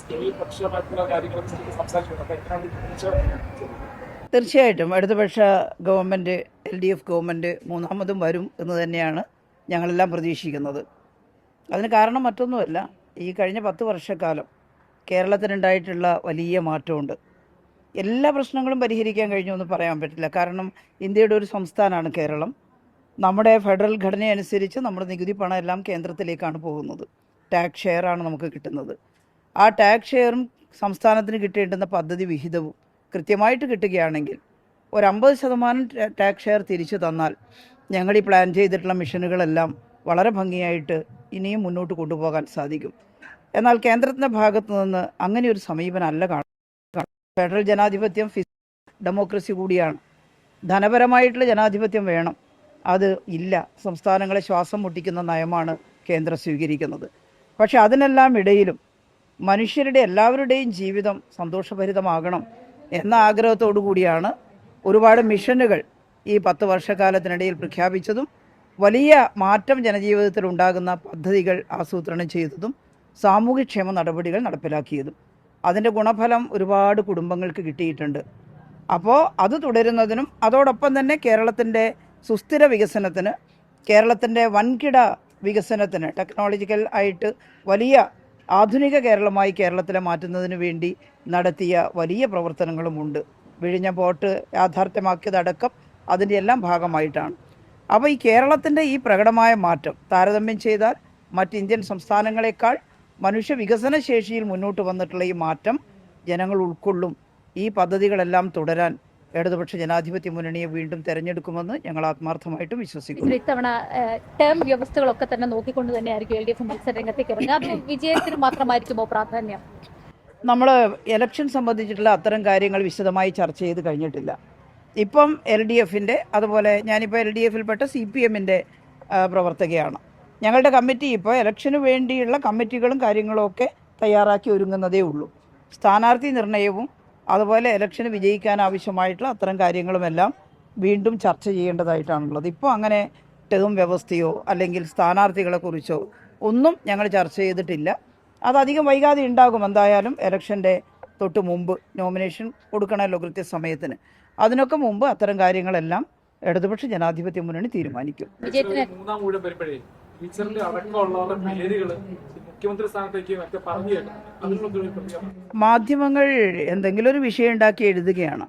സ്ത്രീപക്ഷമായിട്ടുള്ള കാര്യങ്ങളൊക്കെ സംസാരിക്കുന്നത് അപ്പൊ എങ്ങനെയാണ് ഇതിനെക്കുറിച്ച് തീർച്ചയായിട്ടും. ഇടതുപക്ഷ government L D F government മൂന്നാമതും വരും എന്ന് തന്നെയാണ് ഞങ്ങളെല്ലാം പ്രതീക്ഷിക്കുന്നത്. അതിന് കാരണം മറ്റൊന്നുമല്ല ഈ കഴിഞ്ഞ പത്ത് വർഷക്കാലം കേരളത്തിനുണ്ടായിട്ടുള്ള വലിയ മാറ്റമുണ്ട്. എല്ലാ പ്രശ്നങ്ങളും പരിഹരിക്കാൻ കഴിഞ്ഞു എന്ന് പറയാൻ പറ്റില്ല. കാരണം ഇന്ത്യയുടെ ഒരു സംസ്ഥാനമാണ് കേരളം. നമ്മുടെ ഫെഡറൽ ഘടനയനുസരിച്ച് നമ്മുടെ നികുതി പണം എല്ലാം കേന്ദ്രത്തിലേക്കാണ് പോകുന്നത്. ടാക്സ് ഷെയറാണ് നമുക്ക് കിട്ടുന്നത്. ആ ടാക്സ് ഷെയറും സംസ്ഥാനത്തിന് കിട്ടിയിട്ടുന്ന പദ്ധതി വിഹിതവും കൃത്യമായിട്ട് കിട്ടുകയാണെങ്കിൽ ഒരു ശതമാനം ടാക്സ് ഷെയർ തിരിച്ചു തന്നാൽ ഞങ്ങൾ ഈ പ്ലാൻ ചെയ്തിട്ടുള്ള മിഷനുകളെല്ലാം വളരെ ഭംഗിയായിട്ട് ഇനിയും മുന്നോട്ട് കൊണ്ടുപോകാൻ സാധിക്കും. എന്നാൽ കേന്ദ്രത്തിന്റെ ഭാഗത്തു നിന്ന് അങ്ങനെ ഒരു സമീപനമല്ല കാണുന്നത് ഫെഡറൽ ജനാധിപത്യം ഫിസ് ഡെമോക്രസി കൂടിയാണ്. ധനപരമായിട്ടുള്ള ജനാധിപത്യം വേണം. അത് ഇല്ല. സംസ്ഥാനങ്ങളെ ശ്വാസം മുട്ടിക്കുന്ന നയമാണ് കേന്ദ്രം സ്വീകരിക്കുന്നത്. പക്ഷേ അതിനെല്ലാം ഇടയിലും മനുഷ്യരുടെ എല്ലാവരുടെയും ജീവിതം സന്തോഷഭരിതമാകണം എന്ന ആഗ്രഹത്തോടു കൂടിയാണ് ഒരുപാട് മിഷനുകൾ ഈ പത്ത് വർഷക്കാലത്തിനിടയിൽ പ്രഖ്യാപിച്ചതും വലിയ മാറ്റം ജനജീവിതത്തിൽ ഉണ്ടാകുന്ന പദ്ധതികൾ ആസൂത്രണം ചെയ്തതും സാമൂഹ്യക്ഷേമ നടപടികൾ നടപ്പിലാക്കിയതും. അതിന്റെ ഗുണഫലം ഒരുപാട് കുടുംബങ്ങൾക്ക് കിട്ടിയിട്ടുണ്ട്. അപ്പോൾ അത് തുടരുന്നതിനും അതോടൊപ്പം തന്നെ കേരളത്തിന്റെ സുസ്ഥിര വികസനത്തിന് കേരളത്തിന്റെ വൻകിട വികസനത്തിന് ടെക്നോളജിക്കൽ ആയിട്ട് വലിയ ആധുനിക കേരളമായി കേരളത്തിലെ മാറ്റുന്നതിന് വേണ്ടി നടത്തിയ വലിയ പ്രവർത്തനങ്ങളുമുണ്ട്. വിഴിഞ്ഞ ബോട്ട് യാഥാർത്ഥ്യമാക്കിയതടക്കം അതിന്റെ എല്ലാം ഭാഗമായിട്ടാണ്. അപ്പോൾ ഈ കേരളത്തിന്റെ ഈ പ്രകടമായ മാറ്റം താരതമ്യം ചെയ്താൽ മറ്റ് ഇന്ത്യൻ സംസ്ഥാനങ്ങളെക്കാൾ മനുഷ്യ വികസന ശേഷിയിൽ മുന്നോട്ട് വന്നിട്ടുള്ള ഈ മാറ്റം ജനങ്ങൾ ഉൾക്കൊള്ളും. ഈ പദ്ധതികളെല്ലാം തുടരാൻ ഇടതുപക്ഷ ജനാധിപത്യ മുന്നണിയെ വീണ്ടും തെരഞ്ഞെടുക്കുമെന്ന് ഞങ്ങൾ ആത്മാർത്ഥമായിട്ടും വിശ്വസിക്കുന്നു. ഇത്തവണ ടേം വ്യവസ്ഥകളൊക്കെ തന്നെ നോക്കിക്കൊണ്ട് തന്നെയായിരിക്കും എൽ ഡി എഫ് മത്സര രംഗത്തേക്ക് ഇറങ്ങുക. അത് വിജയത്തിന് മാത്രമായിരിക്കുമോ പ്രാധാന്യം? നമ്മൾ ഇലക്ഷൻ സംബന്ധിച്ചിട്ടുള്ള അത്തരം കാര്യങ്ങൾ വിശദമായി ചർച്ച ചെയ്ത് കഴിഞ്ഞിട്ടില്ല. ഇപ്പം എൽ ഡി എഫിന്റെ അതുപോലെ ഞാനിപ്പോൾ എൽ ഡി എഫിൽപ്പെട്ട സി പി എമ്മിന്റെ പ്രവർത്തകയാണ്. ഞങ്ങളുടെ കമ്മിറ്റി ഇപ്പോൾ ഇലക്ഷന് വേണ്ടിയുള്ള കമ്മിറ്റികളും കാര്യങ്ങളും ഒക്കെ തയ്യാറാക്കി ഒരുങ്ങുന്നതേ ഉള്ളൂ. സ്ഥാനാർത്ഥി നിർണയവും അതുപോലെ ഇലക്ഷന് വിജയിക്കാൻ ആവശ്യമായിട്ടുള്ള അത്തരം കാര്യങ്ങളുമെല്ലാം വീണ്ടും ചർച്ച ചെയ്യേണ്ടതായിട്ടാണുള്ളത്. ഇപ്പോൾ അങ്ങനെ ടേം വ്യവസ്ഥയോ അല്ലെങ്കിൽ സ്ഥാനാർത്ഥികളെക്കുറിച്ചോ ഒന്നും ഞങ്ങൾ ചർച്ച ചെയ്തിട്ടില്ല. അതധികം വൈകാതെ ഉണ്ടാകും എന്തായാലും ഇലക്ഷന്റെ തൊട്ട് മുമ്പ് നോമിനേഷൻ കൊടുക്കണമല്ലോ കൃത്യസമയത്തിന്. അതിനൊക്കെ മുമ്പ് അത്തരം കാര്യങ്ങളെല്ലാം ഇടതുപക്ഷ ജനാധിപത്യ മുന്നണി തീരുമാനിക്കും. വിജയത്തിന് മൂന്നാം ഊഴം വരുമ്പോഴേ ടീച്ചറിന്റെ അടക്കമുള്ളവരുടെ പേരുകൾ മുഖ്യമന്ത്രി സ്ഥാനത്തേക്കും ഒക്കെ മാധ്യമങ്ങൾ എന്തെങ്കിലും ഒരു വിഷയം ഉണ്ടാക്കി എഴുതുകയാണ്.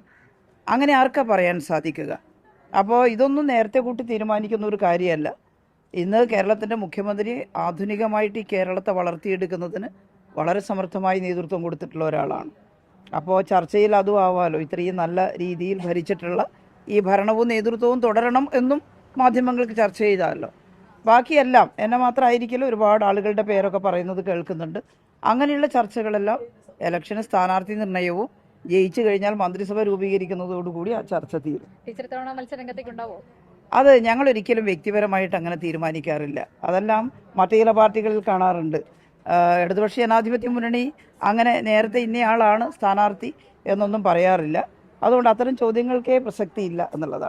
അങ്ങനെ ആർക്കാ പറയാൻ സാധിക്കുക? അപ്പോൾ ഇതൊന്നും നേരത്തെ കൂട്ടി തീരുമാനിക്കുന്ന ഒരു കാര്യമല്ല. ഇന്ന് കേരളത്തിന്റെ മുഖ്യമന്ത്രി ആധുനികമായിട്ട് ഈ കേരളത്തെ വളർത്തിയെടുക്കുന്നതിന് വളരെ സമർത്ഥമായി നേതൃത്വം കൊടുത്തിട്ടുള്ള ഒരാളാണ്. അപ്പോൾ ചർച്ചയിൽ അതും ആവാലോ? ഇത്രയും നല്ല രീതിയിൽ ഭരിച്ചിട്ടുള്ള ഈ ഭരണവും നേതൃത്വവും തുടരണം എന്നും മാധ്യമങ്ങൾക്ക് ചർച്ച ചെയ്താലോ? ബാക്കിയെല്ലാം എന്നെ മാത്രമായിരിക്കില്ല ഒരുപാട് ആളുകളുടെ പേരൊക്കെ പറയുന്നത് കേൾക്കുന്നുണ്ട്. അങ്ങനെയുള്ള ചർച്ചകളെല്ലാം ഇലക്ഷന് സ്ഥാനാർത്ഥി നിർണയവും ജയിച്ചു കഴിഞ്ഞാൽ മന്ത്രിസഭ രൂപീകരിക്കുന്നതോടുകൂടി ആ ചർച്ച തീരും. അത് ഞങ്ങൾ ഒരിക്കലും വ്യക്തിപരമായിട്ട് അങ്ങനെ തീരുമാനിക്കാറില്ല. അതെല്ലാം മറ്റു ചില പാർട്ടികളിൽ കാണാറുണ്ട്. ഇടതുപക്ഷ ജനാധിപത്യ മുന്നണി അങ്ങനെ നേരത്തെ ഇന്നയാളാണ് സ്ഥാനാർത്ഥി എന്നൊന്നും പറയാറില്ല. അതുകൊണ്ട് അത്തരം ചോദ്യങ്ങൾക്കേ പ്രസക്തിയില്ല എന്നുള്ളതാണ്.